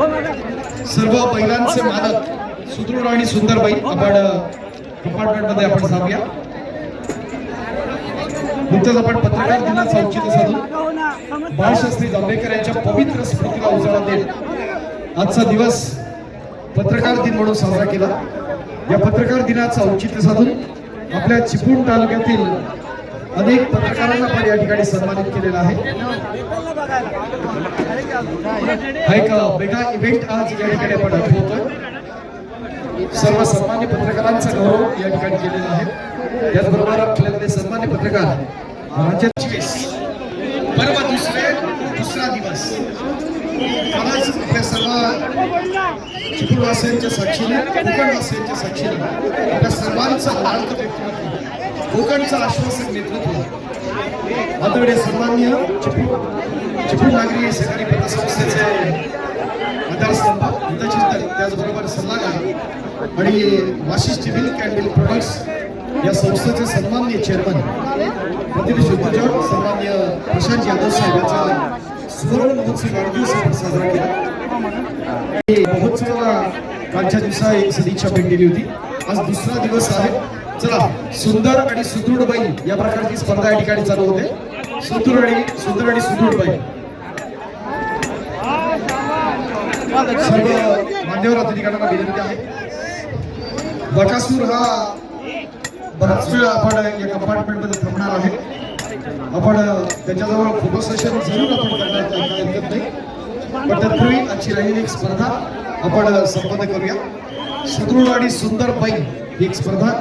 सर्व बैलांचे मालक सुदृढ आणि सुंदर बैल आपण कंपार्टमेंटमध्ये आपण जाऊया नुकतंच आपण पत्रकार दिनाचं औचित्य साधून बाळशास्त्री जांभेकर यांच्या पवित्र स्मृतीला उजाळा देत आजचा दिवस पत्रकार दिन म्हणून साजरा केला. या पत्रकार दिनाचं औचित्य साधून आपल्या चिपळूण तालुक्यातील अनेक पत्रकारांना आपण या ठिकाणी सन्मानित केलेला आहे. हा एक वेगळा इव्हेंट आज या ठिकाणी आपण आठवतोय. सर्व सन्मान्य पत्रकारांचा गौरव या ठिकाणी केलेला आहे. त्याचबरोबर आपल्याकडे सन्मान्य पत्रकार राज्यात पर्व दुसरे दुसरा दिवस. आज आपल्या सर्व चिपळवासियांच्या साक्षीने कोकणवासियांच्या साक्षीने आपल्या सर्वांचं लाडकं व्यक्तिमत्व. कोकणचं आश्वासक नेतृत्व. आदरणीय सन्मान्य चिपळूण नागरी सहकारी पतसंस्थेचे आधारस्तंभ हितचिंतक त्याचबरोबर सल्लागार आणि वाशिष मिल्क कॅन्डल प्रोडक्ट्स या संस्थेचे सन्मान्य चेअरमन प्रतिनिधी उद्योजक सन्मान्य प्रशांत यादव साहेब यांचा सुवर्ण महोत्सव वाढदिवस आपण साजरा केला. महोत्सवाला कालच्या दिवसा एक सदिच्छा भेट दिली होती. आज दुसरा दिवस आहे. चला सुंदर आणि सुदृढ बाई या प्रकारची स्पर्धा या ठिकाणी चालू होते. सुदृढ आणि सुंदर आणि सुदृढ बाई. सर्व मान्यवर अधिकाऱ्यांना विनंती आहे. बकासूर हा बराच वेळ आपण या कंपार्टमेंटमध्ये थांबणार आहे. आपण त्याच्याजवळ फोटो सेशन जरूर आपण करण्यात हरकत नाही पण तत्पूर्वी आजची राहिलेली एक स्पर्धा आपण संपन्न करूया. सुदृढ आणि सुंदर बैल ही एक स्पर्धा.